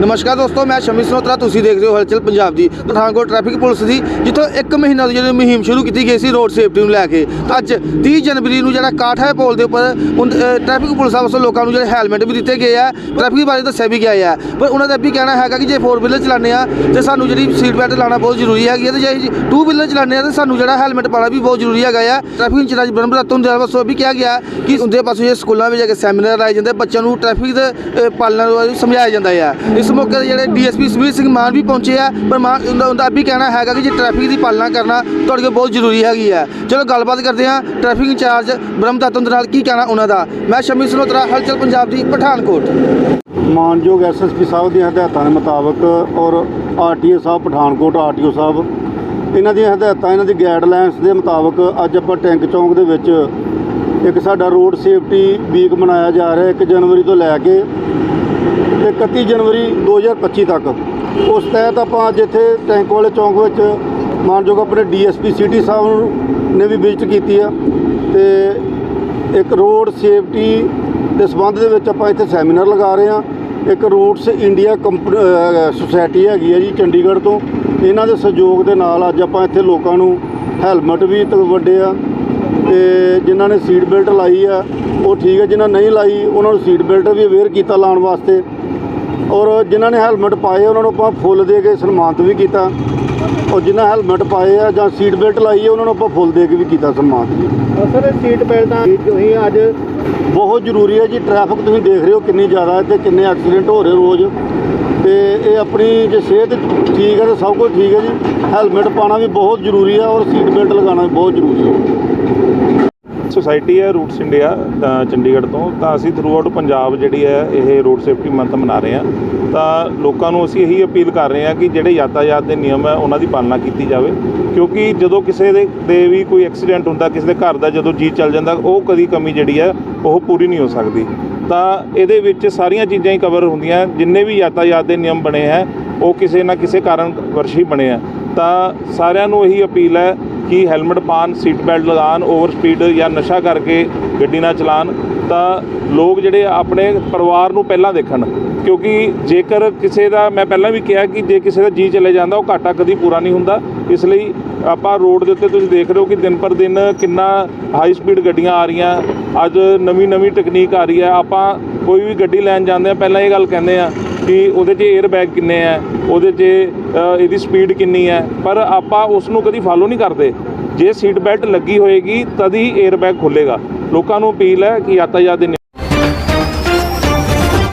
ਨਮਸਕਾਰ ਦੋਸਤੋ ਮੈਂ ਸ਼ਮੀ ਸਨੋਤਰਾ ਤੁਸੀਂ ਦੇਖ ਰਹੇ ਹੋ ਹਲਚਲ ਪੰਜਾਬ ਦੀ ਪਠਾਨਕੋਟ ਟ੍ਰੈਫਿਕ ਪੁਲਿਸ ਦੀ ਜਿੱਥੋਂ ਇੱਕ ਮਹੀਨਾ ਦੀ ਜਿਹੜੀ ਮੁਹਿੰਮ ਸ਼ੁਰੂ ਕੀਤੀ ਗਈ ਸੀ ਰੋਡ ਸੇਫਟੀ ਨੂੰ ਲੈ ਕੇ। ਅੱਜ 30 ਜਨਵਰੀ ਨੂੰ ਜਿਹੜਾ ਕਾਠ ਹੈ ਪੁਲ ਦੇ ਉੱਪਰ ਉਨ- ਅ, ਟ੍ਰੈਫਿਕ ਪੁਲਿਸ ਵੱਲੋਂ ਲੋਕਾਂ ਨੂੰ ਜਿਹੜੇ ਹੈਲਮਟ ਵੀ ਦਿੱਤੇ ਗਏ ਆ ਟ੍ਰੈਫਿਕ ਬਾਰੇ ਦੱਸਿਆ ਵੀ ਗਿਆ ਹੈ ਪਰ ਉਹਨਾਂ ਦਾ ਇਹ ਵੀ ਕਹਿਣਾ ਹੈਗਾ ਕਿ ਜੇ 4 ਵੀਲਰ ਚਲਾਉਂਦੇ ਆ ਤੇ ਸਾਨੂੰ ਜਿਹੜੀ ਸੀਟ ਬੈਲਟ ਲਾਉਣਾ ਬਹੁਤ ਜ਼ਰੂਰੀ ਹੈਗੀ ਹੈ ਤੇ ਜੇ 2 ਵੀਲਰ ਚਲਾਉਂਦੇ ਆ ਤੇ ਸਾਨੂੰ ਜਿਹੜਾ ਹੈਲਮਟ ਪਾਉਣਾ ਵੀ ਬਹੁਤ ਜ਼ਰੂਰੀ ਹੈਗਾ ਆ। ਟ੍ਰੈਫਿਕ ਇੰਚਾਰਜ ਬ੍ਰਹਮ ਰੱਤੋਂ ਦੇ ਵੱਲੋਂ ਵੀ ਕਿਹਾ ਗਿਆ ਕਿ ਉਹਦੇ ਪਾਸੋਂ ਇਹ ਸਕੂਲਾਂ ਵਿੱਚ ਜਾ ਕੇ ਸੈਮੀਨਾਰ ਲਾਏ ਜਾਂਦੇ ਬੱਚਿਆਂ ਨੂੰ ਟ੍ਰੈਫਿਕ ਦੇ ਅ, ਪਾਲਣਾ ਬਾਰੇ ਸਮਝਾਇਆ ਜਾਂਦਾ ਹੈ ਇਸ ਇਸ ਮੌਕੇ ਤੇ ਜਿਹੜੇ ਡੀਐਸਪੀ ਸੁਮੀਤ ਸਿੰਘ ਮਾਨ ਵੀ ਪਹੁੰਚੇ ਆ, ਪਰ ਮਾਨ ਉਹਦਾ ਉਹਦਾ ਇਹ ਵੀ ਕਹਿਣਾ ਹੈਗਾ ਕਿ ਜੇ ਟ੍ਰੈਫਿਕ ਦੀ ਪਾਲਣਾ ਕਰਨਾ ਤੁਹਾਡੇ ਕੋਲ ਬਹੁਤ ਜ਼ਰੂਰੀ ਹੈਗੀ ਹੈ ਚਲੋ ਗੱਲਬਾਤ ਕਰਦੇ ਹਾਂ ਟ੍ਰੈਫਿਕ ਇੰਚਾਰਜ ਬ੍ਰਹਮ ਦੇ ਨਾਲ ਕੀ ਕਹਿਣਾ ਉਹਨਾਂ ਦਾ। ਮੈਂ ਸ਼ਮੀ ਸਨੋਤਰਾ ਹਲਚਲ ਪੰਜਾਬ ਦੀ ਪਠਾਨਕੋਟ। ਮਾਨਯੋਗ ਐਸਐਸਪੀ ਸਾਹਿਬ ਦੀਆਂ ਹਦਾਇਤਾਂ ਦੇ ਮੁਤਾਬਕ ਔਰ ਆਰਟੀਓ ਸਾਹਿਬ ਪਠਾਨਕੋਟ, ਆਰਟੀਓ ਸਾਹਿਬ, ਇਹਨਾਂ ਦੀਆਂ ਹਦਾਇਤਾਂ, ਇਹਨਾਂ ਦੀ ਗਾਈਡਲਾਈਨਸ ਦੇ ਮੁਤਾਬਕ ਅੱਜ ਆਪਾਂ ਟੈਂਕ ਚੌਂਕ ਦੇ ਵਿੱਚ ਇੱਕ ਸਾਡਾ ਰੋਡ ਸੇਫਟੀ ਵੀਕ ਮਨਾਇਆ ਜਾ ਰਿਹਾ 1 ਜਨਵਰੀ ਤੋਂ ਲੈ ਕੇ ਤੇ 31 ਜਨਵਰੀ 2025 ਤੱਕ। ਉਸ ਤਹਿਤ ਆਪਾਂ ਅੱਜ ਇੱਥੇ ਟੈਂਕ ਵਾਲੇ ਚੌਂਕ ਵਿੱਚ ਮਾਨਯੋਗ ਆਪਣੇ ਡੀਐਸਪੀ ਸਿਟੀ ਸਾਹਿਬ ਨੇ ਵੀ ਵਿਜ਼ਿਟ ਕੀਤੀ ਆ ਤੇ ਇੱਕ ਰੋਡ ਸੇਫਟੀ ਦੇ ਸੰਬੰਧ ਦੇ ਵਿੱਚ ਆਪਾਂ ਇੱਥੇ ਸੈਮੀਨਾਰ ਲਗਾ ਰਹੇ ਹਾਂ। ਇੱਕ ਰੋਡਸ ਇੰਡੀਆ ਕੰਪਨੀ ਸੁਸਾਇਟੀ ਹੈਗੀ ਹੈ ਜੀ ਚੰਡੀਗੜ੍ਹ ਤੋਂ। ਇਹਨਾਂ ਦੇ ਸਹਿਯੋਗ ਦੇ ਨਾਲ ਅੱਜ ਆਪਾਂ ਇੱਥੇ ਲੋਕਾਂ ਨੂੰ ਹੈਲਮਟ ਵੀ ਤ- ਵੰਡੇ ਆ। ਤੇ ਜਿਨ੍ਹਾਂ ਨੇ ਸੀਟ ਬੈਲਟ ਲਾਈ ਆ ਉਹ ਠੀਕ ਹੈ ਜਿਨ੍ਹਾਂ ਨਹੀਂ ਲਾਈ ਉਹਨਾਂ ਨੂੰ ਸੀਟ ਬੈਲਟ ਵੀ ਅਵੇਅਰ ਕੀਤਾ ਲਾਉਣ ਵਾਸਤੇ। ਔਰ ਜਿਨ੍ਹਾਂ ਨੇ ਹੈਲਮਟ ਪਾਏ ਉਹਨਾਂ ਨੂੰ ਆਪਾਂ ਫੁੱਲ ਦੇ ਕੇ ਸਨਮਾਨਿਤ ਵੀ ਕੀਤਾ। ਔਰ ਜਿਨ੍ਹਾਂ ਹੈਲਮਟ ਪਾਏ ਆ ਜਾਂ ਸੀਟ ਬੈਲਟ ਲਾਈ ਹੈ ਉਹਨਾਂ ਨੂੰ ਆਪਾਂ ਫੁੱਲ ਦੇ ਕੇ ਵੀ ਕੀਤਾ ਸਨਮਾਨਿਤ ਜੀ। ਸਰ ਸੀਟ ਬੈਲਟਾਂ ਤੁਸੀਂ ਅੱਜ ਬਹੁਤ ਜ਼ਰੂਰੀ ਹੈ ਜੀ ਟ੍ਰੈਫਿਕ ਤੁਸੀਂ ਦੇਖ ਰਹੇ ਹੋ ਕਿੰਨੀ ਜ਼ਿਆਦਾ ਹੈ ਤੇ ਕਿੰਨੇ ਐਕਸੀਡੈਂਟ ਹੋ ਰਹੇ ਰੋਜ਼। ਤੇ ਇਹ ਆਪਣੀ ਜੇ ਸਿਹਤ ਠੀਕ ਹੈ ਤਾਂ ਸਭ ਕੁਝ ਠੀਕ ਹੈ ਜੀ। ਹੈਲਮਟ ਪਾਉਣਾ ਵੀ ਬਹੁਤ ਜ਼ਰੂਰੀ ਹੈ ਔਰ ਸੀਟ ਬੈਲਟ ਲਗਾਉਣਾ ਵੀ ਬਹੁਤ ਜ਼ਰੂਰੀ ਹੈ ਸੁਸਾਇਟੀ ਹੈ ਰੂਟਸ ਇੰਡੀਆ ਚੰਡੀਗੜ੍ਹ ਤੋਂ। ਤਾਂ ਅਸੀਂ ਥਰੂ ਆਊਟ ਪੰਜਾਬ ਜਿਹੜੀ ਹੈ, ਇਹ ਰੋਡ ਸੇਫਟੀ ਮੰਥ ਮਨਾ ਰਹੇ ਹਾਂ। ਤਾਂ ਲੋਕਾਂ ਨੂੰ ਅਸੀਂ ਇਹੀ ਅਪੀਲ ਕਰ ਰਹੇ ਹਾਂ ਕਿ ਜਿਹੜੇ ਯਾਤਾਯਾਤ ਦੇ ਨਿਯਮ ਹੈ, ਉਹਨਾਂ ਦੀ ਪਾਲਣਾ ਕੀਤੀ ਜਾਵੇ। ਕਿਉਂਕਿ ਜਦੋਂ ਕਿਸੇ ਦੇ ਦੇ ਵੀ ਕੋਈ ਐਕਸੀਡੈਂਟ ਹੁੰਦਾ, ਕਿਸੇ ਦੇ ਘਰ ਦਾ ਜਦੋਂ ਜੀ ਚੱਲ ਜਾਂਦਾ, ਉਹ ਕਦੀ ਕਮੀ ਜਿਹੜੀ ਹੈ, ਉਹ ਪੂਰੀ ਨਹੀਂ ਹੋ ਸਕਦੀ। ਤਾਂ ਇਹਦੇ ਵਿੱਚ ਸਾਰੀਆਂ ਚੀਜ਼ਾਂ ਹੀ ਕਵਰ ਹੁੰਦੀਆਂ ਜਿੰਨੇ ਵੀ ਯਾਤਾਯਾਤ ਦੇ ਨਿਯਮ ਬਣੇ ਹੈ, ਉਹ ਕਿਸੇ ਨਾ ਕਿਸੇ ਕਾਰਨ ਵਰਸ਼ੀ ਬਣੇ ਆ ਤਾਂ ਸਾਰਿਆਂ ਨੂੰ ਇਹੀ ਅਪੀਲ ਹੈ ਕਿ ਹੈਲਮਟ ਪਾਣ ਸੀਟ ਬੈਲਟ ਲਗਾਉਣ ਓਵਰ ਸਪੀਡ ਜਾਂ ਨਸ਼ਾ ਕਰਕੇ ਗੱਡੀ ਨਾ ਚਲਾਉਣ, ਤਾਂ ਲੋਕ ਜਿਹੜੇ ਆਪਣੇ ਪਰਿਵਾਰ ਨੂੰ ਪਹਿਲਾਂ ਦੇਖਣ। ਕਿਉਂਕਿ ਜੇਕਰ ਕਿਸੇ ਦਾ, ਮੈਂ ਪਹਿਲਾਂ ਵੀ ਕਿਹਾ ਕਿ ਜੇ ਕਿਸੇ ਦਾ ਜੀ ਚਲੇ ਜਾਂਦਾ, ਉਹ ਘਾਟਾ ਕਦੀ ਪੂਰਾ ਨਹੀਂ ਹੁੰਦਾ। ਇਸ ਲਈ ਆਪਾਂ ਰੋਡ ਦੇ ਉੱਤੇ ਤੁਸੀਂ ਦੇਖ ਰਹੇ ਹੋ ਕਿ ਦਿਨ ਪਰ ਦਿਨ ਕਿੰਨਾ ਹਾਈ ਸਪੀਡ ਗੱਡੀਆਂ ਆ ਰਹੀਆਂ। ਅੱਜ ਨਵੀਂ ਨਵੀਂ ਟੈਕਨੀਕ ਆ ਰਹੀ ਹੈ। ਆਪਾਂ ਕੋਈ ਵੀ ਗੱਡੀ ਲੈਣ ਜਾਂਦੇ ਆ ਪਹਿਲਾਂ ਇਹ ਗੱਲ ਕਹਿੰਦੇ ਆ ਕਿ ਉਹਦੇ 'ਚ 에ਅਰ ਬੈਗ ਕਿੰਨੇ ਆ? ਉਹਦੇ 'ਚ ਇਹਦੀ ਸਪੀਡ ਕਿੰਨੀ ਹੈ ਪਰ ਆਪਾਂ ਉਸ ਨੂੰ ਕਦੀ ਫਾਲੋ ਨਹੀਂ ਕਰਦੇ। ਜੇ ਸੀਟ ਬੈਲਟ ਲੱਗੀ ਹੋਏਗੀ, ਤਦ ਹੀ 에ਅਰ ਬੈਗ ਖੁੱਲੇਗਾ। ਲੋਕਾਂ ਨੂੰ ਅਪੀਲ ਹੈ ਕਿ ਯਾਤਾਯਾਤ ਦੇ